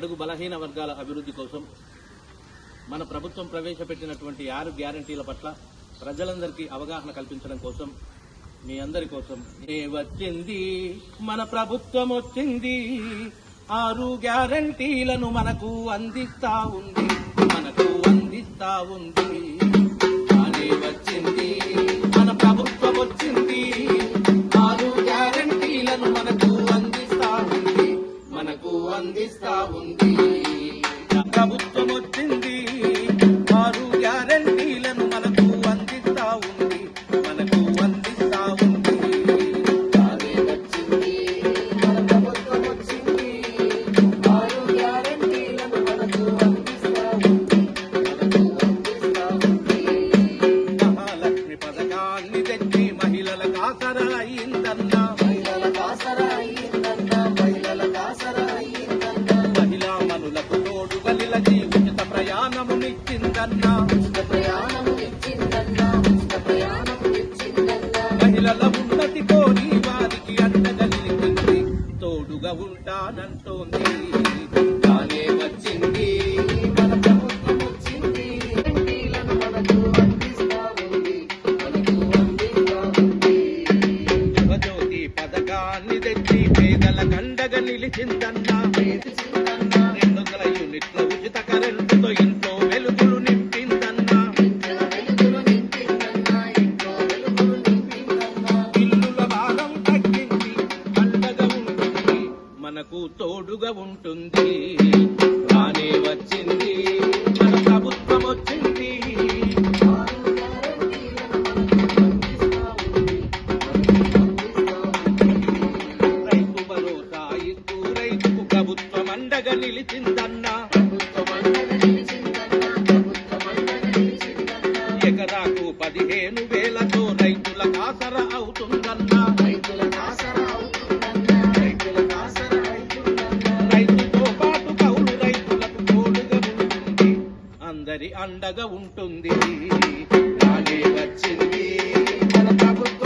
బడుగు బలహీన వర్గాల అభివృద్ధి కోసం మన ప్రభుత్వం ప్రవేశపెట్టినటువంటి ఆరు గ్యారంటీల పట్ల ప్రజలందరికీ అవగాహన కల్పించడం కోసం మీ అందరి కోసం. వచ్చింది? మన ప్రభుత్వం వచ్చింది. ఆరు గ్యారంటీలను మనకు అందిస్తా ఉంది. మనకు అందిస్తా ఉంది. అందిస్తా ఉంది. ప్రభుత్వం వచ్చింది ఆరు గ్యారంటీలను మనకు అందిస్తా ఉంది. మనకు అందిస్తా ఉంది. అదే వచ్చింది మన ప్రభుత్వం వచ్చింది ఆరు గ్యారంటీలను మనకు అందిస్తా ఉంది. మనకు అందిస్తా ఉంది. మహాలక్ష్మి పథకాన్ని తెచ్చి మహిళల కాసర అయిందన్నా ఇచ్చిందన్న. మహిళల ఉన్నతి కోరి వారికి అండగా నిలిచింది తోడుగా ఉంటానంటోంది. తానే వచ్చింది. మన ప్రభుత్వం వచ్చింది. మనకు అందిస్తా ఉంది మనకు అందిస్తా ఉంది యువజ్యోతి పథకాన్ని తెచ్చి పేదల కండగా నిలిచిందన్నా. మనకు తోడుగా ఉంటుంది. రానే వచ్చింది మన ప్రభుత్వం వచ్చింది. రైతు భరోసా ఇస్తూ రైతుకు ప్రభుత్వం అండగా నిలిచిందన్న అందరి అండగా ఉంటుంది. రాణి వచ్చింది. మన ప్రభుత్వం